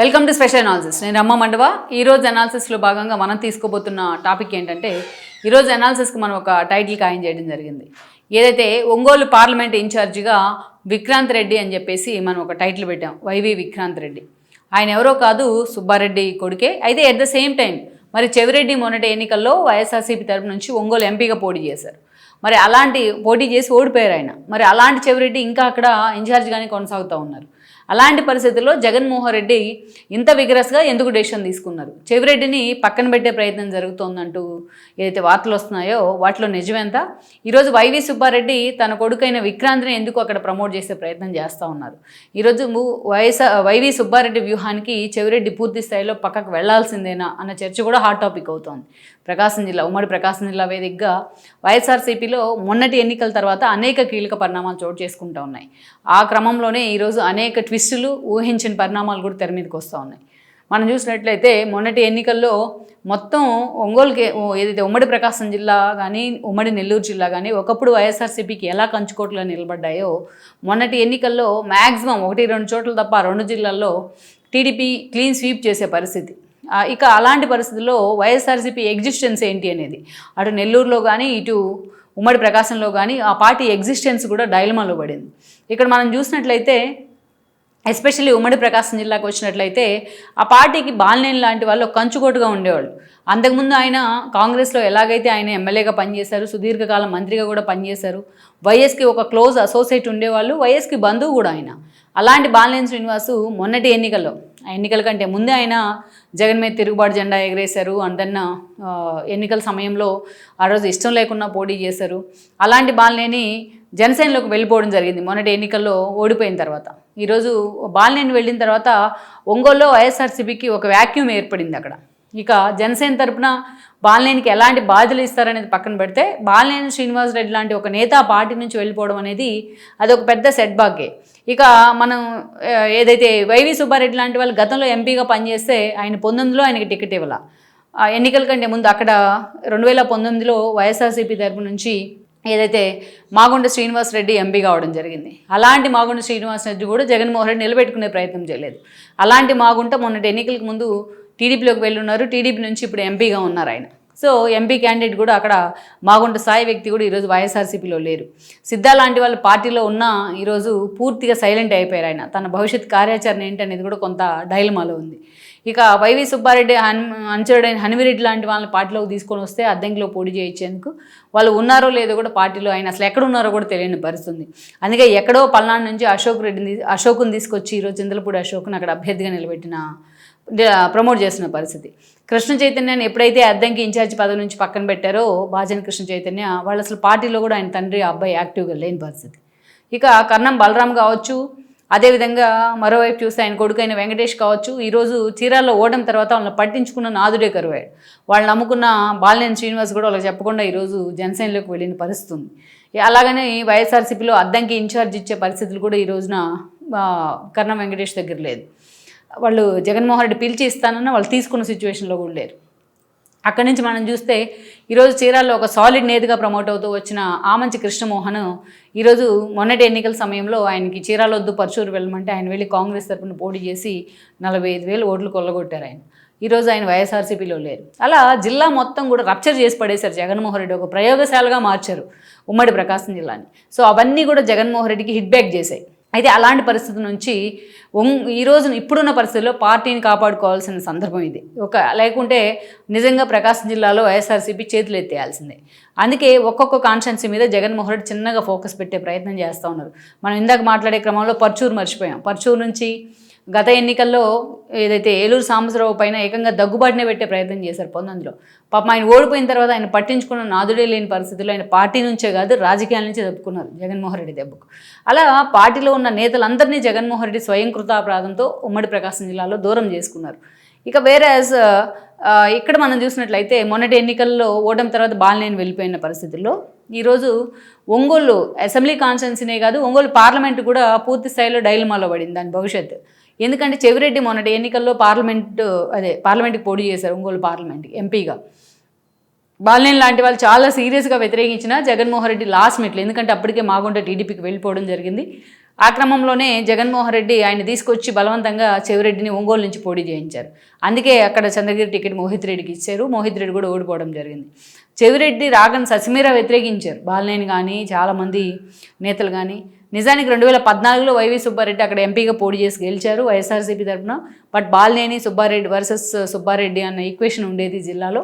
Welcome to special analysis నేను అమ్మ మండవ. ఈరోజు అనాలిసిస్లో భాగంగా మనం తీసుకోబోతున్న టాపిక్ ఏంటంటే ఈరోజు అనాలిసిస్కి మనం ఒక టైటిల్ ఖాయం చేయడం జరిగింది. ఏదైతే ఒంగోలు పార్లమెంట్ ఇన్ఛార్జిగా విక్రాంత్ రెడ్డి అని చెప్పేసి మనం ఒక టైటిల్ పెట్టాం. వైవి విక్రాంత్ రెడ్డి. ఆయన ఎవరో కాదు సుబ్బారెడ్డి కొడుకే. అయితే ఎట్ ద సేమ్ టైం మరి చెవిరెడ్డి మొన్నటి ఎన్నికల్లో వైఎస్ఆర్సీపీ తరపు నుంచి ఒంగోలు ఎంపీగా పోటీ చేశారు. మరి అలాంటి పోటీ చేసి ఓడిపోయారు ఆయన. మరి అలాంటి చెవిరెడ్డి ఇంకా అక్కడ ఇన్ఛార్జ్గానే కొనసాగుతూ ఉన్నారు. అలాంటి పరిస్థితుల్లో జగన్మోహన్ రెడ్డి ఇంత విగరస్గా ఎందుకు డెసిషన్ తీసుకున్నారు? చెవిరెడ్డిని పక్కన పెట్టే ప్రయత్నం జరుగుతోందంటూ ఏదైతే వార్తలు వస్తున్నాయో వాటిలో నిజమేంత ఈరోజు వైవి సుబ్బారెడ్డి తన కొడుకైన విక్రాంత్ని ఎందుకు అక్కడ ప్రమోట్ చేసే ప్రయత్నం చేస్తూ ఉన్నారు? ఈరోజు ము- వైఎస్ వైవి సుబ్బారెడ్డి వ్యూహానికి చెవిరెడ్డి పూర్తి స్థాయిలో పక్కకు వెళ్ళాల్సిందేనా అన్న చర్చ కూడా హాట్ టాపిక్ అవుతోంది. ప్రకాశం జిల్లా ఉమ్మడి ప్రకాశం జిల్లా వేదికగా వైఎస్ఆర్సీపీలో మొన్నటి ఎన్నికల తర్వాత అనేక కీలక పరిణామాలు చోటు చేసుకుంటూ ఉన్నాయి. ఆ క్రమంలోనే ఈరోజు అనేక ట్విస్టులు ఊహించిన పరిణామాలు కూడా తెర మీదకి వస్తూ ఉన్నాయి. మనం చూసినట్లయితే మొన్నటి ఎన్నికల్లో మొత్తం ఒంగోలుకి ఓ ఏదైతే ఉమ్మడి ప్రకాశం జిల్లా కానీ ఉమ్మడి నెల్లూరు జిల్లా కానీ ఒకప్పుడు వైఎస్ఆర్సీపీకి ఎలా కంచుకోట్లో నిలబడ్డాయో మొన్నటి ఎన్నికల్లో మ్యాక్సిమం ఒకటి రెండు చోట్ల తప్ప రెండు జిల్లాల్లో టీడీపీ క్లీన్ స్వీప్ చేసే పరిస్థితి. ఇక అలాంటి పరిస్థితుల్లో వైఎస్ఆర్సీపీ ఎగ్జిస్టెన్స్ ఏంటి అనేది? అటు నెల్లూరులో కానీ ఇటు ఉమ్మడి ప్రకాశంలో కానీ ఆ పార్టీ ఎగ్జిస్టెన్స్ కూడా డైలమాలో పడింది. ఇక్కడ మనం చూసినట్లయితే ఎస్పెషల్లీ ఉమ్మడి ప్రకాశం జిల్లాకు వచ్చినట్లయితే ఆ పార్టీకి బాలినేని లాంటి వాళ్ళు కంచుకోటుగా ఉండేవాళ్ళు. అంతకుముందు ఆయన కాంగ్రెస్లో ఎలాగైతే ఆయన ఎమ్మెల్యేగా పనిచేశారు సుదీర్ఘకాలం మంత్రిగా కూడా పనిచేశారు వైఎస్కి ఒక క్లోజ్ అసోసియేట్ ఉండేవాళ్ళు వైఎస్కి బంధువు కూడా ఆయన. అలాంటి బాలినేని శ్రీనివాసు మొన్నటి ఎన్నికల్లో ఎన్నికల కంటే ముందే ఆయన జగన్ మీద తిరుగుబాటు జెండా ఎగరేశారు. అందన్న ఎన్నికల సమయంలో ఆ రోజు ఇష్టం లేకుండా పోటీ చేశారు. అలాంటి బాలినేని జనసేనలోకి వెళ్ళిపోవడం జరిగింది. మొన్నటి ఎన్నికల్లో ఓడిపోయిన తర్వాత. ఈరోజు బాలినేని వెళ్ళిన తర్వాత ఒంగోలులో వైఎస్ఆర్సీపీకి ఒక వ్యాక్యూమ్ ఏర్పడింది అక్కడ. ఇక జనసేన తరపున బాలినేనికి ఎలాంటి బాధ్యతలు ఇస్తారనేది పక్కన పెడితే బాలినేని శ్రీనివాసరెడ్డి లాంటి ఒక నేత పార్టీ నుంచి వెళ్ళిపోవడం అనేది అది ఒక పెద్ద సెట్ బాకే ఇక మనం ఏదైతే వైవి సుబ్బారెడ్డి లాంటి వాళ్ళు గతంలో ఎంపీగా పనిచేస్తే ఆయన పంతొమ్మిదిలో ఆయనకి టికెట్ ఇవ్వాల. ఆ ఎన్నికల కంటే ముందు అక్కడ రెండు వేల పంతొమ్మిదిలో వైఎస్ఆర్సీపీ తరపు నుంచి ఏదైతే మాగుంట శ్రీనివాస్ రెడ్డి ఎంపీ కావడం జరిగింది. అలాంటి మాగుండ శ్రీనివాస్ రెడ్డి కూడా జగన్మోహన్ రెడ్డి నిలబెట్టుకునే ప్రయత్నం చేయలేదు. అలాంటి మాగుంట మొన్నటి ఎన్నికలకు ముందు టీడీపీలోకి వెళ్ళున్నారు. టీడీపీ నుంచి ఇప్పుడు ఎంపీగా ఉన్నారు ఆయన. సో ఎంపీ క్యాండిడేట్ కూడా అక్కడ మాగుంట స్థాయి వ్యక్తి కూడా ఈరోజు వైఎస్ఆర్సీపీలో లేరు. సిద్ధా లాంటి వాళ్ళు పార్టీలో ఉన్న ఈరోజు పూర్తిగా సైలెంట్ అయిపోయారు ఆయన. తన భవిష్యత్ కార్యాచరణ ఏంటనేది కూడా కొంత డైలమాలో ఉంది. ఇక వైవి సుబ్బారెడ్డి హన్ అంచరుడైన హనిమిరెడ్డి లాంటి వాళ్ళని పార్టీలోకి తీసుకొని వస్తే అద్దెంకిలో పోటీ చేయించేందుకు వాళ్ళు ఉన్నారో లేదో కూడా పార్టీలో ఆయన అసలు ఎక్కడ ఉన్నారో కూడా తెలియని పరిస్థితి ఉంది అందుకే ఎక్కడో పల్నాడు నుంచి అశోక్ రెడ్డిని అశోక్ని తీసుకొచ్చి ఈరోజు చింతలపూడి అశోక్ని అక్కడ అభ్యర్థిగా నిలబెట్టిన ప్రమోట్ చేసిన పరిస్థితి. కృష్ణ చైతన్యాన్ని ఎప్పుడైతే అద్దంకి ఇన్ఛార్జ్ పదవి నుంచి పక్కన పెట్టారో బాజన్ కృష్ణ చైతన్య వాళ్ళు అసలు పార్టీలో కూడా ఆయన తండ్రి అబ్బాయి యాక్టివ్గా లేని పరిస్థితి. ఇక కర్ణం బలరాం కావచ్చు అదేవిధంగా మరోవైపు చూస్తే ఆయన కొడుకైన వెంకటేష్ కావచ్చు ఈరోజు చీరాల్లో ఓడడం తర్వాత వాళ్ళని పట్టించుకున్న నాదుడే కరువాడు వాళ్ళని నమ్ముకున్న బాలినేని శ్రీనివాస్ కూడా వాళ్ళకి చెప్పకుండా ఈరోజు జనసేనలోకి వెళ్ళిన పరిస్థితి ఉంది. అలాగనే వైఎస్ఆర్సీపీలో అద్దంకి ఇన్ఛార్జ్ ఇచ్చే పరిస్థితులు కూడా ఈ రోజున కర్ణం వెంకటేష్ దగ్గర లేదు. వాళ్ళు జగన్మోహన్ రెడ్డి పిలిచి ఇస్తానన్న వాళ్ళు తీసుకున్న సిచ్యువేషన్లో కూడా లేరు. అక్కడి నుంచి మనం చూస్తే ఈరోజు చీరాల్లో ఒక సాలిడ్ నేతగా ప్రమోట్ అవుతూ వచ్చిన ఆమంచి కృష్ణమోహన్ ఈరోజు మొన్నటి ఎన్నికల సమయంలో ఆయనకి చీరాలొద్దు పరచూరు వెళ్ళమంటే ఆయన వెళ్ళి కాంగ్రెస్ తరపున పోటీ చేసి నలభై ఐదు వేలు ఓట్లు కొల్లగొట్టారు ఆయన. ఈరోజు ఆయన వైఎస్ఆర్సీపీలో లేరు. అలా జిల్లా మొత్తం కూడా రప్చర్ చేసి పడేశారు జగన్మోహన్ రెడ్డి. ఒక ప్రయోగశాలగా మార్చారు ఉమ్మడి ప్రకాశం జిల్లాని. సో అవన్నీ కూడా జగన్మోహన్ రెడ్డికి హిట్ బ్యాక్ చేశాయి. అయితే అలాంటి పరిస్థితి నుంచి ఈ రోజున ఇప్పుడున్న పరిస్థితుల్లో పార్టీని కాపాడుకోవాల్సిన సందర్భం ఇది. ఒక లేకుంటే నిజంగా ప్రకాశం జిల్లాలో వైఎస్ఆర్సీపీ చేతులు ఎత్తేయాల్సిందే. అందుకే ఒక్కొక్క కాన్స్టెన్సీ మీద జగన్మోహన్ రెడ్డి చిన్నగా ఫోకస్ పెట్టే ప్రయత్నం చేస్తూ ఉన్నారు. మనం ఇందాక మాట్లాడే క్రమంలో పర్చూరు మర్చిపోయాం. పర్చూరు నుంచి గత ఎన్నికల్లో ఏదైతే ఏలూరు సాంబశ్వరరావు పైన ఏకంగా దగ్గుబాటునే పెట్టే ప్రయత్నం చేశారు పంతొమ్మిదిలో పాపం ఆయన ఓడిపోయిన తర్వాత ఆయన పట్టించుకున్న నాదుడే లేని పరిస్థితుల్లో ఆయన పార్టీ నుంచే కాదు రాజకీయాల నుంచే తప్పుకున్నారు జగన్మోహన్ రెడ్డి దెబ్బకు. అలా పార్టీలో ఉన్న నేతలందరినీ జగన్మోహన్ రెడ్డి స్వయం కృతాపరాధంతో ఉమ్మడి ప్రకాశం జిల్లాలో దూరం చేసుకున్నారు. ఇక వేరే ఇక్కడ మనం చూసినట్లయితే మొన్నటి ఎన్నికల్లో ఓటమి తర్వాత బాలినేని వెళ్ళిపోయిన పరిస్థితుల్లో ఈరోజు ఒంగోలు అసెంబ్లీ కాన్స్టెన్సీనే కాదు ఒంగోలు పార్లమెంట్ కూడా పూర్తి స్థాయిలో డైలమాలో పడింది దాని భవిష్యత్తు. ఎందుకంటే చెవిరెడ్డి మొన్నటి ఎన్నికల్లో పార్లమెంట్ అదే పార్లమెంట్కి పోటీ చేశారు ఒంగోలు పార్లమెంట్కి ఎంపీగా. బాలినేని లాంటి వాళ్ళు చాలా సీరియస్గా వ్యతిరేకించిన జగన్మోహన్ రెడ్డి లాస్ట్ మినిట్లో ఎందుకంటే అప్పటికే మాగుంట టీడీపీకి వెళ్ళిపోవడం జరిగింది. ఆ క్రమంలోనే జగన్మోహన్ రెడ్డి ఆయన తీసుకొచ్చి బలవంతంగా చెవిరెడ్డిని ఒంగోలు నుంచి పోటీ చేయించారు. అందుకే అక్కడ చంద్రగిరి టికెట్ మోహిత్ రెడ్డికి ఇచ్చారు. మోహిత్ రెడ్డి కూడా ఓడిపోవడం జరిగింది. చెవిరెడ్డి రాగన్ ససిమీర వ్యతిరేకించారు. బాలినేని కానీ చాలామంది నేతలు కానీ నిజానికి రెండు వేల పద్నాలుగులో వైవి సుబ్బారెడ్డి అక్కడ ఎంపీగా పోటీ చేసి గెలిచారు వైఎస్ఆర్సీపీ తరఫున బట్ బాలినేని సుబ్బారెడ్డి వర్సెస్ సుబ్బారెడ్డి అన్న ఈక్వేషన్ ఉండేది జిల్లాలో.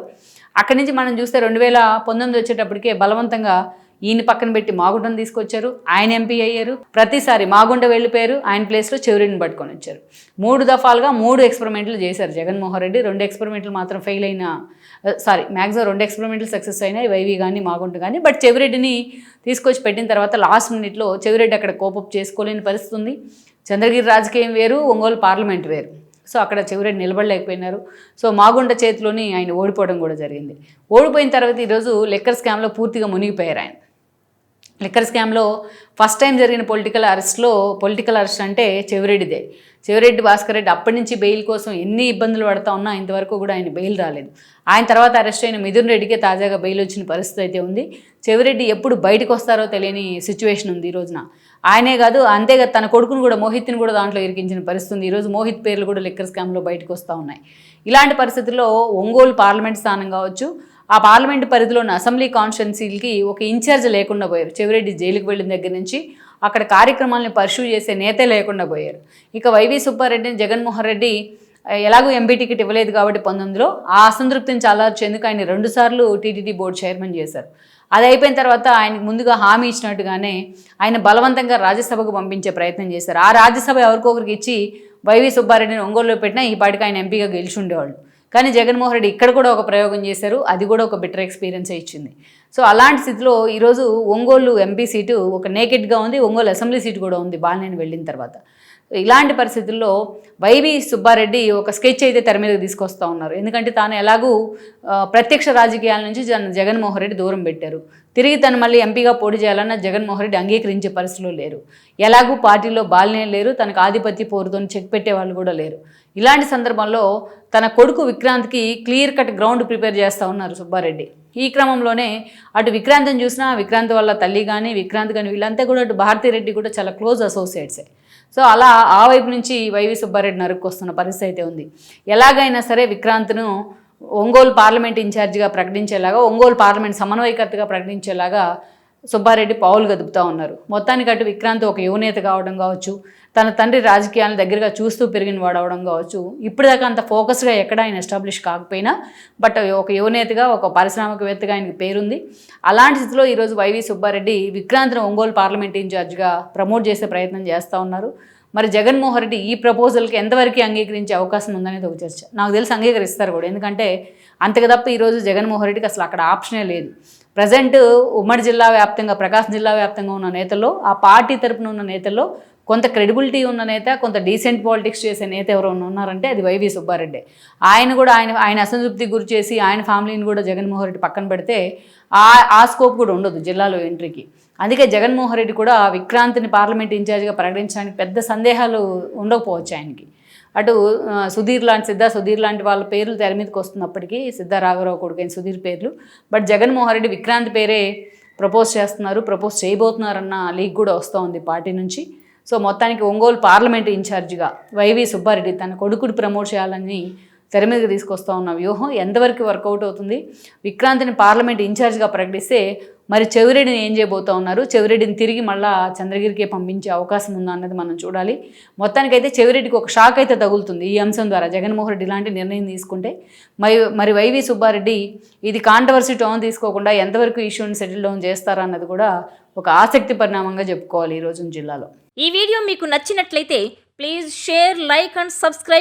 అక్కడి నుంచి మనం చూస్తే రెండు వేల పంతొమ్మిది వచ్చేటప్పటికే బలవంతంగా ఈయన పక్కన పెట్టి మాగుంటను తీసుకొచ్చారు. ఆయన ఎంపీ అయ్యారు. ప్రతిసారి మాగుండ వెళ్ళిపోయారు. ఆయన ప్లేస్లో చెవిరిని పట్టుకొని వచ్చారు. మూడు దఫాలుగా మూడు ఎక్స్పెరిమెంట్లు చేశారు జగన్మోహన్ రెడ్డి. రెండు ఎక్స్పెరిమెంట్లు మాత్రం ఫెయిల్ అయిన సారీ మ్యాక్సిమం రెండు ఎక్స్పెరిమెంట్లు సక్సెస్ అయినాయి వైవి కానీ మాగుంట కానీ బట్ చెవిరెడ్డిని తీసుకొచ్చి పెట్టిన తర్వాత లాస్ట్ మినిట్లో చెవిరెడ్డి అక్కడ కోపప్ చేసుకోలేని పరిస్థితి ఉంది. చంద్రగిరి రాజకీయం వేరు ఒంగోలు పార్లమెంట్ వేరు. సో అక్కడ చెవిరెడ్డి నిలబడలేకపోయినారు. సో మాగుండ చేతిలోని ఆయన ఓడిపోవడం కూడా జరిగింది. ఓడిపోయిన తర్వాత ఈరోజు లెక్కర్ స్కామ్లో పూర్తిగా మునిగిపోయారు ఆయన. లిక్కర్ స్కామ్లో ఫస్ట్ టైం జరిగిన పొలిటికల్ అరెస్ట్లో పొలిటికల్ అరెస్ట్ అంటే చెవిరెడ్డిదే. చెవిరెడ్డి భాస్కర్ రెడ్డి అప్పటి నుంచి బెయిల్ కోసం ఎన్ని ఇబ్బందులు పడతా ఉన్నా ఇంతవరకు కూడా ఆయన బెయిల్ రాలేదు. ఆయన తర్వాత అరెస్ట్ అయిన మిథున్ రెడ్డికే తాజాగా బెయిల్ వచ్చిన పరిస్థితి అయితే ఉంది. చెవిరెడ్డి ఎప్పుడు బయటకు వస్తారో తెలియని సిచ్యువేషన్ ఉంది ఈ రోజున. ఆయనే కాదు అంతేగా తన కొడుకును కూడా మోహిత్ని కూడా దాంట్లో ఇరికించిన పరిస్థితి ఉంది. ఈరోజు మోహిత్ పేర్లు కూడా లిక్కర్ స్కామ్లో బయటకు వస్తూ ఉన్నాయి. ఇలాంటి పరిస్థితుల్లో ఒంగోలు పార్లమెంట్ స్థానం కావచ్చు ఆ పార్లమెంట్ పరిధిలోని అసెంబ్లీ కాన్స్టిట్యున్సీలకి ఒక ఇన్ఛార్జ్ లేకుండా పోయారు. చెవిరెడ్డి జైలుకు వెళ్ళిన దగ్గర నుంచి అక్కడ కార్యక్రమాలను పర్సూ చేసే నేతే లేకుండా పోయారు. ఇక వైవి సుబ్బారెడ్డిని జగన్మోహన్ రెడ్డి ఎలాగో ఎంపీ టికెట్ ఇవ్వలేదు కాబట్టి పంతొమ్మిదిలో ఆ అసంతృప్తిని చల్లార్చేందుకు ఆయన రెండుసార్లు టీటీడీ బోర్డు చైర్మన్ చేశారు. అది అయిపోయిన తర్వాత ఆయనకు ముందుగా హామీ ఇచ్చినట్టుగానే ఆయన బలవంతంగా రాజ్యసభకు పంపించే ప్రయత్నం చేశారు. ఆ రాజ్యసభ ఎవరికొకరికి ఇచ్చి వైవి సుబ్బారెడ్డిని ఒంగోలులో పెట్టినా ఈ పాటికి ఆయన ఎంపీగా గెలిచి ఉండేవాళ్ళు. కానీ జగన్మోహన్ రెడ్డి ఇక్కడ కూడా ఒక ప్రయోగం చేశారు అది కూడా ఒక బెటర్ ఎక్స్పీరియన్సే ఇచ్చింది. సో అలాంటి స్థితిలో ఈరోజు ఒంగోలు ఎంపీ సీటు ఒక నేకెడ్గా ఉంది ఒంగోలు అసెంబ్లీ సీటు కూడా ఉంది బాలినేని వెళ్ళిన తర్వాత. ఇలాంటి పరిస్థితుల్లో వైవి సుబ్బారెడ్డి ఒక స్కెచ్ అయితే తెర మీదకి తీసుకొస్తా ఉన్నారు. ఎందుకంటే తాను ఎలాగూ ప్రత్యక్ష రాజకీయాల నుంచి జన జగన్మోహన్ రెడ్డి దూరం పెట్టారు. తిరిగి తను మళ్ళీ ఎంపీగా పోటీ చేయాలన్న జగన్మోహన్ రెడ్డి అంగీకరించే పరిస్థితులు లేరు. ఎలాగూ పార్టీలో బాలనే లేరు తనకు ఆధిపత్య పోరుతో చెక్ పెట్టే వాళ్ళు కూడా లేరు. ఇలాంటి సందర్భంలో తన కొడుకు విక్రాంత్కి క్లియర్ కట్ గ్రౌండ్ ప్రిపేర్ చేస్తూ ఉన్నారు సుబ్బారెడ్డి. ఈ క్రమంలోనే అటు విక్రాంత్ని చూసినా విక్రాంత్ వాళ్ళ తల్లి కానీ విక్రాంత్ కానీ వీళ్ళంతా కూడా అటు భారతీరెడ్డి కూడా చాలా క్లోజ్ అసోసియేట్సే. సో అలా ఆ వైపు నుంచి వైవి సుబ్బారెడ్డి నరుక్కొస్తున్న పరిస్థితి అయితే ఉంది. ఎలాగైనా సరే విక్రాంత్ను ఒంగోలు పార్లమెంట్ ఇన్ఛార్జిగా ప్రకటించేలాగా ఒంగోలు పార్లమెంట్ సమన్వయకర్తగా ప్రకటించేలాగా సుబ్బారెడ్డి పావులు గదుపుతూ ఉన్నారు. మొత్తానికి అటు విక్రాంత్ ఒక యువనేత కావడం కావచ్చు తన తండ్రి రాజకీయాలను దగ్గరగా చూస్తూ పెరిగిన వాడు అవడం కావచ్చు ఇప్పటిదాకా అంత ఫోకస్గా ఎక్కడ ఆయన ఎస్టాబ్లిష్ కాకపోయినా బట్ ఒక యువనేతగా ఒక పారిశ్రామికవేత్తగా ఆయనకి పేరుంది. అలాంటి స్థితిలో ఈరోజు వైవి సుబ్బారెడ్డి విక్రాంత్ను ఒంగోలు పార్లమెంట్ ఇన్ఛార్జ్గా ప్రమోట్ చేసే ప్రయత్నం చేస్తూ ఉన్నారు. మరి జగన్మోహన్ రెడ్డి ఈ ప్రపోజల్కి ఎంతవరకు అంగీకరించే అవకాశం ఉందనేది ఒక చర్చ. నాకు తెలిసి అంగీకరిస్తారు కూడా. ఎందుకంటే అంతకు తప్ప ఈరోజు జగన్మోహన్ రెడ్డికి అసలు అక్కడ ఆప్షనే లేదు. ప్రజెంట్ ఉమ్మడి జిల్లా వ్యాప్తంగా ప్రకాశం జిల్లా వ్యాప్తంగా ఉన్న నేతల్లో ఆ పార్టీ తరపున ఉన్న నేతల్లో కొంత క్రెడిబిలిటీ ఉన్న నేత కొంత డీసెంట్ పాలిటిక్స్ చేసే నేత ఎవరైనా ఉన్నారంటే అది వైవి సుబ్బారెడ్డి. ఆయన కూడా ఆయన ఆయన అసంతృప్తి గురి చేసి ఆయన ఫ్యామిలీని కూడా జగన్మోహన్ రెడ్డి పక్కన పెడితే ఆ ఆ స్కోప్ కూడా ఉండదు జిల్లాలో ఎంట్రీకి. అందుకే జగన్మోహన్ రెడ్డి కూడా విక్రాంత్ని పార్లమెంట్ ఇన్ఛార్జ్గా ప్రకటించడానికి పెద్ద సందేహాలు ఉండకపోవచ్చు ఆయనకి. అటు సుధీర్ లాంటి సిద్ధ సుధీర్ లాంటి వాళ్ళ పేర్లు తెర మీదకి వస్తున్నప్పటికీ సిద్ధ రాఘవరావు కొడుకైన సుధీర్ పేర్లు. బట్ జగన్మోహన్ రెడ్డి విక్రాంత్ పేరే ప్రపోజ్ చేస్తున్నారు ప్రపోజ్ చేయబోతున్నారన్న లీక్ కూడా వస్తూ ఉంది పార్టీ నుంచి. సో మొత్తానికి ఒంగోలు పార్లమెంట్ ఇన్ఛార్జిగా వైవి సుబ్బారెడ్డి తన కొడుకుడు ప్రమోట్ చేయాలని తెర మీదకి తీసుకొస్తా ఉన్న వ్యూహం ఎంతవరకు వర్కౌట్ అవుతుంది? విక్రాంత్ని పార్లమెంట్ ఇన్ఛార్జ్గా ప్రకటిస్తే మరి చెవిరెడ్డిని ఏం చేయబోతా ఉన్నారు? చెవిరెడ్డిని తిరిగి మళ్ళా చంద్రగిరికే పంపించే అవకాశం ఉందా అన్నది మనం చూడాలి. మొత్తానికైతే చెవిరెడ్డికి ఒక షాక్ అయితే తగులుతుంది ఈ అంశం ద్వారా. జగన్మోహన్ రెడ్డి ఇలాంటి నిర్ణయం తీసుకుంటే మరి మరి వైవి సుబ్బారెడ్డి ఇది కాంట్రవర్సీ టోన్ తీసుకోకుండా ఎంతవరకు ఇష్యూని సెటిల్ డౌన్ చేస్తారా అన్నది కూడా ఒక ఆసక్తి పరిణామంగా చెప్పుకోవాలి ఈ రోజు జిల్లాలో. ఈ వీడియో మీకు నచ్చినట్లయితే please share like and subscribe